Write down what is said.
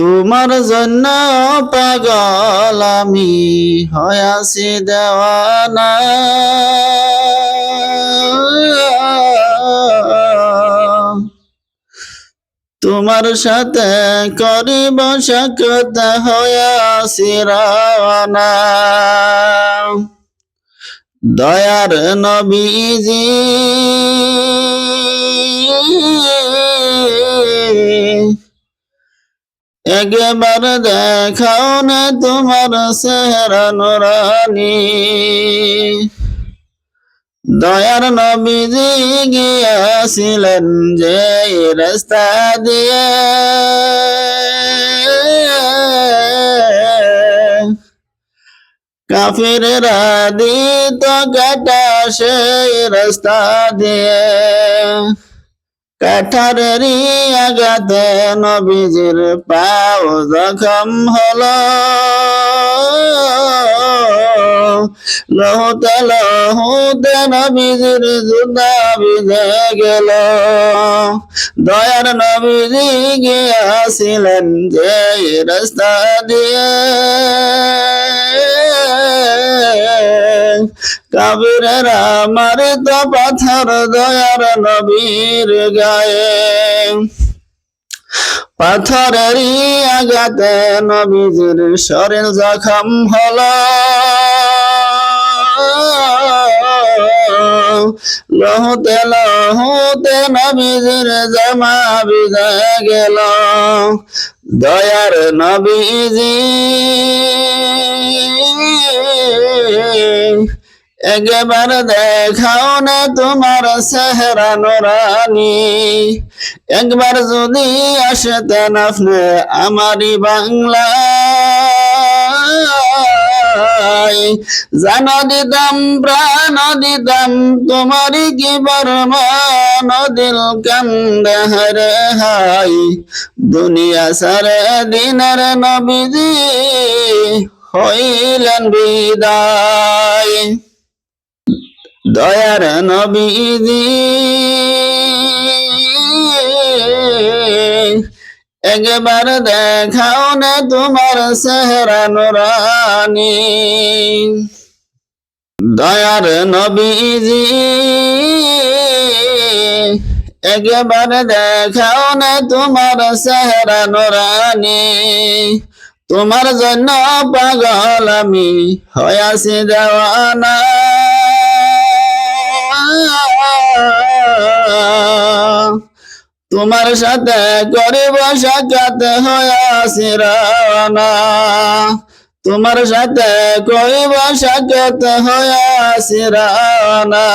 তোমার জন্য পাগল আমি হয়াছি দেওয়ানা। তোমার সাথে করিব সাক্ষত হয়াছি রাওয়ানা দয়ার নবীজি। একবার দেখাও না তোমার চেহারা নুরানি। দয়ার নবীজি গিয়াছিলেন যে রাস্তা দিয়ে। কাফিরেরা দিত কাটা সেই রাস্তা দিয়ে। কাঠারেরই আগাতে নবীজির পাও জখম হলো। লহুতে লহুতে নবীজির জুদা বিজে গেল। দয়ার নবীজি গিয়াছিলেন যে রাস্তা দিয়ে। কাবিরেরা মারে তো পাথর দয়ার নবীর গায়ে। পাথরেরই আগাতে নবীজির শরীর জখম হল। লহুতে লহুতে নবীজির জামা বিজে গেল। দয়ার নবীজি একবার দেখাও না তোমার চেহারা নোরানি। একবার যদি আসতেন আপনি আমারই বাংলা জান দিতাম প্রাণ দিতাম তোমারই কি বর্মান? দিল কান্দে হরে হাই দুনিয়া সারে দিনের নবীজি হইলেন বিদায়। দয়ার নবীজি একবার দেখাও না তোমার চেহারা নুরানি। দয়ার নবীজি একবার দেখাও না তোমার চেহারা নুরানি। তোমার জন্য পাগল আমি হয়াছি দেওয়ানা। তোমার সাথে গরিব সাক্ষাৎ হয়াছি রানা। তোমার সাথে গরিব সাক্ষাৎ হয়াছি রানা।